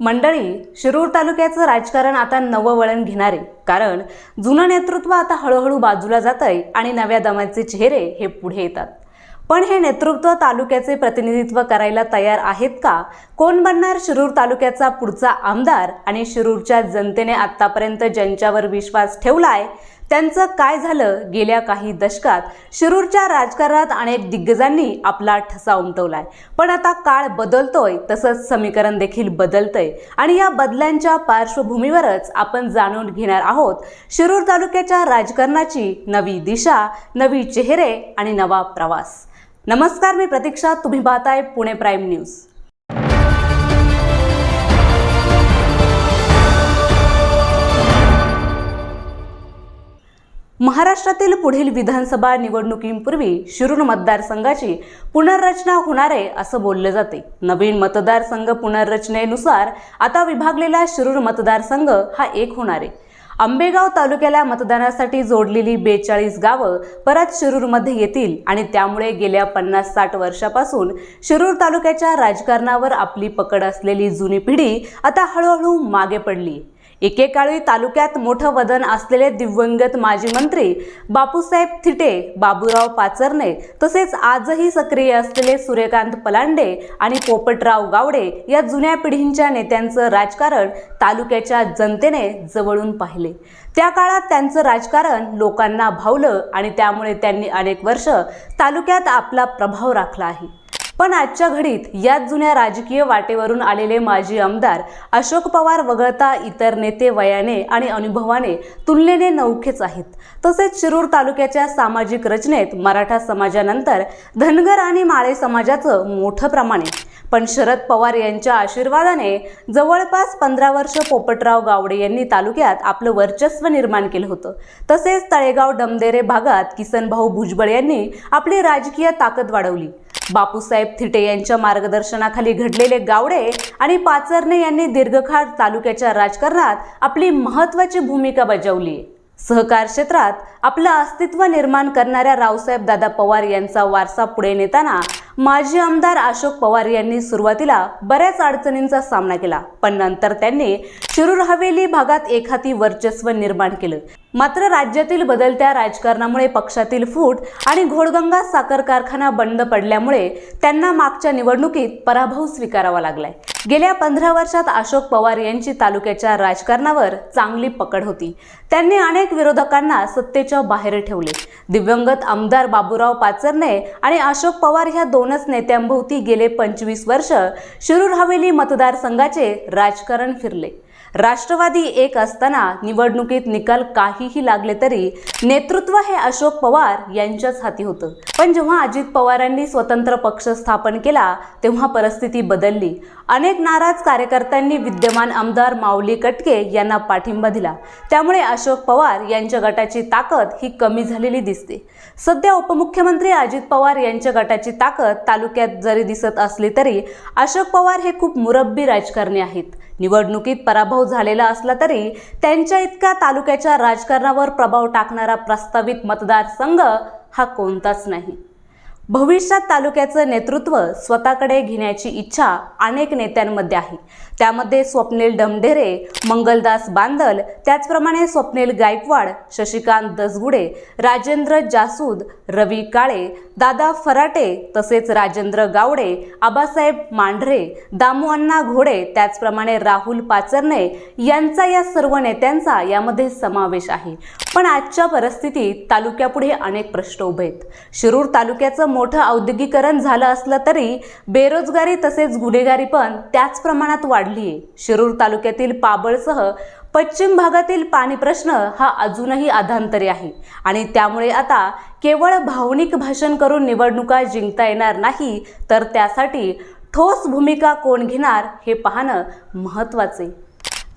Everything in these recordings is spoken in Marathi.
मंडळी शिरूर तालुक्याचं राजकारण आता नवं वळण घेणारे. कारण जुनं नेतृत्व आता हळूहळू बाजूला जात आहे आणि नव्या दमाचे चेहरे हे पुढे येतात. पण हे नेतृत्व तालुक्याचे प्रतिनिधित्व करायला तयार आहेत का? कोण बनणार शिरूर तालुक्याचा पुढचा आमदार आणि शिरूरच्या जनतेने आतापर्यंत ज्यांच्यावर विश्वास ठेवलाय त्यांचं काय झालं गेल्या काही दशकात? शिरूरच्या राजकारणात अनेक दिग्गजांनी आपला ठसा उमटवलाय. पण आता काळ बदलतोय तसंच समीकरण देखील बदलतंय. आणि या बदलांच्या पार्श्वभूमीवरच आपण जाणून घेणार आहोत शिरूर तालुक्याच्या राजकारणाची नवी दिशा नवी चेहरे आणि नवा प्रवास. नमस्कार मी प्रतीक्षा. तुम्ही पाहताय पुणे प्राईम न्यूज. महाराष्ट्रातील पुढील विधानसभा निवडणुकींपूर्वी शिरूर मतदारसंघाची पुनर्रचना होणार आहे असं बोललं जाते. नवीन मतदारसंघ पुनर्रचनेनुसार आता विभागलेला शिरूर मतदारसंघ हा एक होणार आहे. आंबेगाव तालुक्याला मतदानासाठी जोडलेली बेचाळीस गावं परत शिरूरमध्ये येतील आणि त्यामुळे गेल्या पन्नास साठ वर्षापासून शिरूर तालुक्याच्या राजकारणावर आपली पकड असलेली जुनी पिढी आता हळूहळू मागे पडली एकेकाळी तालुक्यात मोठं वदन असलेले दिवंगत माजी मंत्री बापूसाहेब थिटे बाबूराव पाचरणे तसेच आजही सक्रिय असलेले सूर्यकांत पलांडे आणि पोपटराव गावडे या जुन्या पिढींच्या नेत्यांचं राजकारण तालुक्याच्या जनतेने जवळून पाहिले. त्या काळात त्यांचं राजकारण लोकांना भावलं आणि त्यामुळे त्यांनी अनेक वर्ष तालुक्यात आपला प्रभाव राखला आहे. पण आजच्या घडीत याच जुन्या राजकीय वाटेवरून आलेले माजी आमदार अशोक पवार वगळता इतर नेते वयाने आणि अनुभवाने तुलनेने नौखेच आहेत. तसेच शिरूर तालुक्याच्या सामाजिक रचनेत मराठा समाजानंतर धनगर आणि माळे समाजाचं मोठं प्रमाण आहे. पण शरद पवार यांच्या आशीर्वादाने जवळपास पंधरा वर्ष पोपटराव गावडे यांनी तालुक्यात आपलं वर्चस्व निर्माण केलं होतं. तसेच तळेगाव डमदेरे भागात किसनभाऊ भुजबळ यांनी आपली राजकीय ताकद वाढवली. बापूसाहेब थिटे यांच्या मार्गदर्शनाखाली घडलेले गावडे आणि पाचरणे यांनी दीर्घकाळ तालुक्याच्या राजकारणात आपली महत्त्वाची भूमिका बजावली. सहकार क्षेत्रात आपलं अस्तित्व निर्माण करणाऱ्या रावसाहेब दादा पवार यांचा वारसा पुढे नेताना माजी आमदार अशोक पवार यांनी सुरुवातीला बऱ्याच अडचणींचा सामना केला पण नंतर त्यांनी शिरूर हवेली भागात एखादी वर्चस्व निर्माण केलं. मात्र राज्यातील बदलत्या राजकारणामुळे पक्षातील फूट आणि घोडगंगा साखर कारखाना बंद पडल्यामुळे त्यांना मागच्या निवडणुकीत पराभव स्वीकारावा लागलाय. गेल्या पंधरा वर्षात अशोक पवार यांची तालुक्याच्या राजकारणावर चांगली पकड होती. त्यांनी अनेक विरोधकांना सत्तेच्या बाहेर ठेवले. दिवंगत आमदार बाबूराव पाचरणे आणि अशोक पवार ह्या दोनच नेत्यांभोवती गेले पंचवीस वर्ष शिरूर हवेली मतदारसंघाचे राजकारण फिरले. राष्ट्रवादी एक असताना निवडणुकीत निकाल काहीही लागले तरी नेतृत्व हे अशोक पवार यांच्याच हाती होतं. पण जेव्हा अजित पवारांनी स्वतंत्र पक्ष स्थापन केला तेव्हा परिस्थिती बदलली. अनेक नाराज कार्यकर्त्यांनी विद्यमान आमदार माऊली कटके यांना पाठिंबा दिला. त्यामुळे अशोक पवार यांच्या गटाची ताकद ही कमी झालेली दिसते. सध्या उपमुख्यमंत्री अजित पवार यांच्या गटाची ताकद तालुक्यात जरी दिसत असली तरी अशोक पवार हे खूप मुरब्बी राजकारणी आहेत. निवडणुकीत पराभव झालेला असला तरी त्यांच्या इतका तालुक्याच्या राजकारणावर प्रभाव टाकणारा प्रस्तावित मतदारसंघ हा कोणताच नाही. भविष्यात तालुक्याचं नेतृत्व स्वतःकडे घेण्याची इच्छा अनेक नेत्यांमध्ये आहे. त्यामध्ये स्वप्नील डमढेरे मंगलदास बांदल त्याचप्रमाणे स्वप्नील गायकवाड शशिकांत दसगुडे राजेंद्र जासूद रवी काळे दादा फराटे तसेच राजेंद्र गावडे आबासाहेब मांढरे दामूअण्णा घोडे त्याचप्रमाणे राहुल पाचरणे यांचा या सर्व नेत्यांचा यामध्ये समावेश आहे. पण आजच्या परिस्थितीत तालुक्यापुढे अनेक प्रश्न उभे आहेत. शिरूर तालुक्याचं मोठं औद्योगिकरण झालं असलं तरी बेरोजगारी तसेच गुन्हेगारी पण त्याच प्रमाणात वाढली आहे शिरूर तालुक्यातील पाबळसह पश्चिम भागातील पाणी प्रश्न हा अजूनही अधांतरी आहे. आणि त्यामुळे आता केवळ भावनिक भाषण करून निवडणुका जिंकता येणार नाही तर त्यासाठी ठोस भूमिका कोण घेणार हे पाहणं महत्त्वाचे.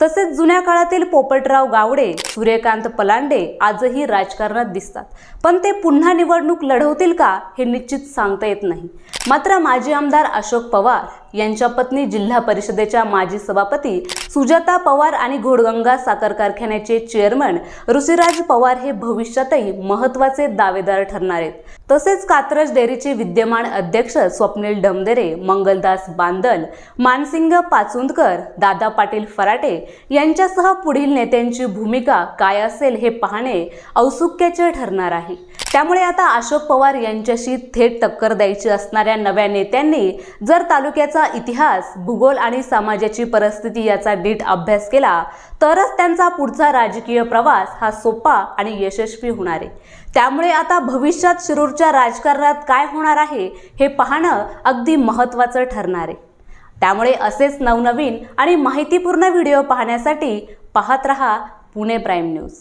तसेच जुन्या काळातील पोपटराव गावडे सूर्यकांत पलांडे आजही राजकारणात दिसतात. पण ते पुन्हा निवडणूक लढवतील का हे निश्चित सांगता येत नाही. मात्र माजी आमदार अशोक पवार यांच्या पत्नी जिल्हा परिषदेच्या माजी सभापती सुजाता पवार आणि घोडगंगा साखर कारखान्याचे चेअरमन ऋषिराज पवार हे भविष्यातही महत्त्वाचे दावेदार ठरणार आहेत. तसेच कात्रज डेअरीचे विद्यमान अध्यक्ष स्वप्नील डमदेरे मंगलदास बांदल मानसिंग पाचुंदकर दादा पाटील फराटे यांच्यासह पुढील नेत्यांची भूमिका काय असेल हे पाहणे औत्सुक्याचे ठरणार आहे. त्यामुळे आता अशोक पवार यांच्याशी थेट टक्कर द्यायची असणाऱ्या नव्या नेत्यांनी जर तालुक्याचा इतिहास भूगोल आणि समाजाची परिस्थिती याचा नीट अभ्यास केला तरच त्यांचा पुढचा राजकीय प्रवास हा सोपा आणि यशस्वी होणार आहे. त्यामुळे आता भविष्यात शिरूरच्या राजकारणात काय होणार आहे हे पाहणं अगदी महत्त्वाचं ठरणार आहे. त्यामुळे असेच नवनवीन आणि माहितीपूर्ण व्हिडिओ पाहण्यासाठी पाहत रहा पुणे प्राईम न्यूज.